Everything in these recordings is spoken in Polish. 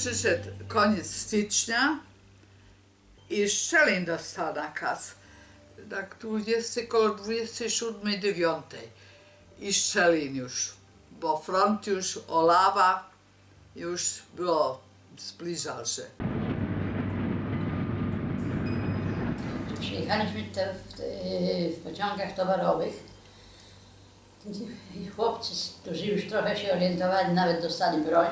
przyszedł koniec stycznia i Szczelin dostał nakaz. Tak 20, koło 27, 9 i Szczelin już, bo front już Olawa już było, zbliżał się. Przyjechaliśmy te, w, w pociągach towarowych i chłopcy, którzy już trochę się orientowali, nawet dostali broń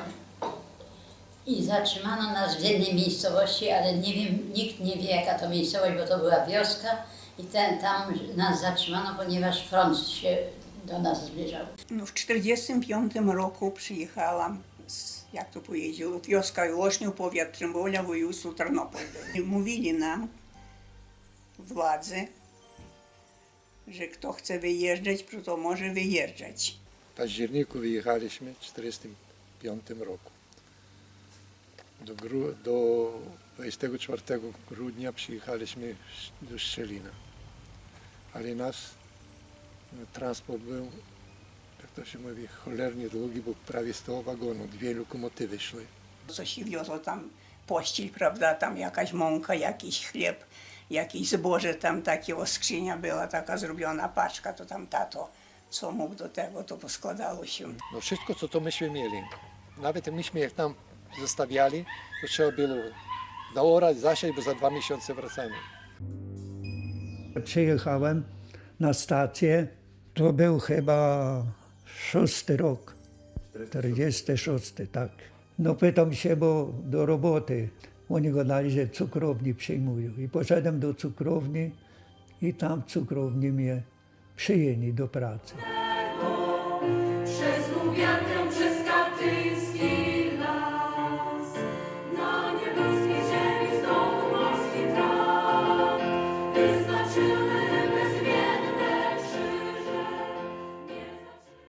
i zatrzymano nas w jednej miejscowości, ale nie wiem, nikt nie wie jaka to miejscowość, bo to była wioska i ten, tam nas zatrzymano, ponieważ front się do nas zbliżał. No, w 1945 roku przyjechałam z, jak to powiedział, wioska Iłośniu, powiat Trymbolia, województwo Tarnopol. Mówili nam władze, że kto chce wyjeżdżać, to może wyjeżdżać. W październiku wyjechaliśmy w 1945 roku. Do, gru, do 24 grudnia przyjechaliśmy do Szczelina. Ale nasz no, transport był, jak to się mówi, cholernie długi, bo prawie 100 wagonów, dwie lokomotywy szły. Coś się wiozło tam, pościel, prawda, tam jakaś mąka, jakiś chleb, jakieś zboże, tam takiego skrzynia była taka zrobiona paczka, to tam tato, co mógł do tego, to poskładało się. No wszystko, co to myśmy mieli. Nawet myśmy jak tam zostawiali, to trzeba było zaorać, zasiać, bo za dwa miesiące wracamy. Przyjechałem na stację, to był chyba szósty rok, 46, tak. No pytam się, bo do roboty, oni gadali, że cukrowni przyjmują. I poszedłem do cukrowni i tam w cukrowni mnie przyjęli do pracy.